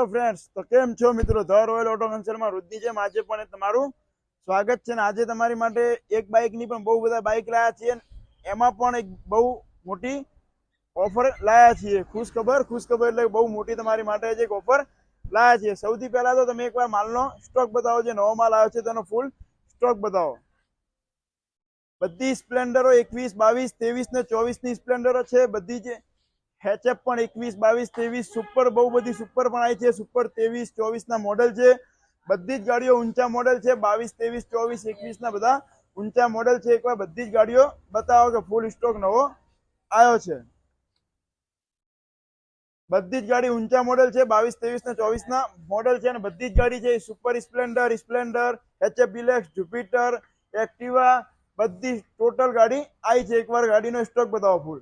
Hello friends તો કેમ છો મિત્રો? ધ રોયલ ઓટો કન્સલ્ટમાં રુદ્ધિ છે આજે પણ તમારું સ્વાગત છે ને આજે તમારી માટે એક બાઇકની પણ બહુ બધા બાઇક લાયા છીએ એમાં પણ એક બહુ મોટી ઓફર લાયા છીએ. ખુશ ખબર? ખુશ ખબર એટલે બહુ મોટી તમારી માટે જ એક ઓફર લાયા છીએ. સૌથી પહેલા તો તમે એકવાર માલનો સ્ટોક બતાવો જે નવો માલ આવ્યો છે તેનો ફૂલ સ્ટોક બતાવો. બધી સ્પ્લેન્ડરો એકવીસ, બાવીસ, ત્રેવીસ ને ચોવીસની સ્પ્લેન્ડરો છે. બધી જ હેચએફ પણ એકવીસ, બાવીસ, ત્રેવીસ, સુપર, બહુ બધી સુપર પણ આવી છે. સુપર, ત્રેવીસ ચોવીસ ના મોડેલ છે. બધી જ ગાડીઓ ઊંચા મોડલ છે. બાવીસ, ત્રેવીસ, ચોવીસ એકવીસ ના બધા ઊંચા મોડેલ છે. એકવાર બધી જ ગાડીઓ બતાવો કે ફૂલ સ્ટોક નવો આવ્યો છે. બધી જ ગાડી ઊંચા મોડેલ છે. બાવીસ ત્રેવીસ ને ચોવીસ ના મોડેલ છે અને બધી જ ગાડી છે. Super splendor splendor HF deluxe, Jupiter, Activa, બધી ટોટલ ગાડી આવી છે. એકવાર ગાડીનો સ્ટોક બતાવો ફૂલ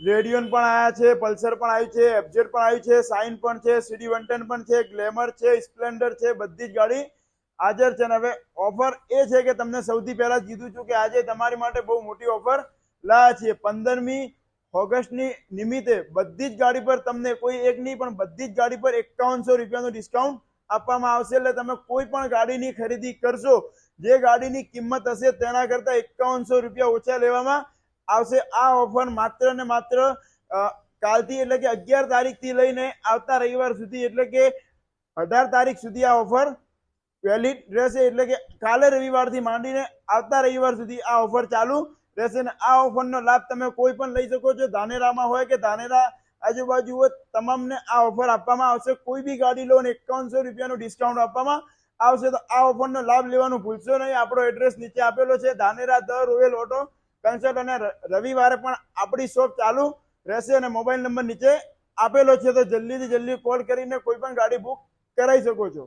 રેડિયોન પણ આવ્યા છે, પલ્સર પણ આવ્યું છે એફઝેડ પણ આવ્યું છે, સાઇન પણ છે, સીડી વન ટેન પણ છે, ગ્લેમર છે, સ્પ્લેન્ડર છે, બધી જ ગાડી હાજર છે. ને હવે ઓફર એ છે કે તમને સૌથી પહેલા કીધું છું કે આજે તમારી માટે બહુ મોટી ઓફર લાયા છીએ. પંદરમી ઓગસ્ટની નિમિત્તે બધી જ ગાડી પર તમને કોઈ એક નહીં, પણ બધી જ ગાડી પર એકાવનસો રૂપિયાનું ડિસ્કાઉન્ટ આપવામાં આવશે. એટલે તમે કોઈ પણ ગાડીની ખરીદી કરશો, જે ગાડીની કિંમત હશે તેના કરતાં એકાવનસો રૂપિયા ઓછા લેવામાં આવશે. આ ઓફર માત્ર ને માત્ર કાલથી એટલે કે અગિયાર તારીખથી લઈને આવતા રવિવાર સુધી એટલે કે અઢાર તારીખ સુધી આ ઓફર વેલિડ રહેશે. એટલે કે કાલે રવિવારથી માંડીને આવતા રવિવાર સુધી આ ઓફર ચાલુ રહેશે ને આ ઓફરનો લાભ તમે કોઈ પણ લઈ શકો છો. ધાનેરામાં હોય કે ધાનેરા આજુબાજુ હોય તમામને આ ઓફર આપવામાં આવશે. કોઈ બી ગાડી લો ને એકાવનસો રૂપિયાનું ડિસ્કાઉન્ટ આપવામાં આવશે તો આ ઓફરનો લાભ લેવાનું ભૂલશો નહીં. આપણો એડ્રેસ નીચે આપેલો છે. Dhanera the royal auto consult અને રવિવારે પણ આપણી શોપ ચાલુ રહેશે અને મોબાઈલ નંબર નીચે આપેલો છે. તો જલ્દીથી જલ્દી કોલ કરીને કોઈ પણ ગાડી બુક કરાવી શકો છો.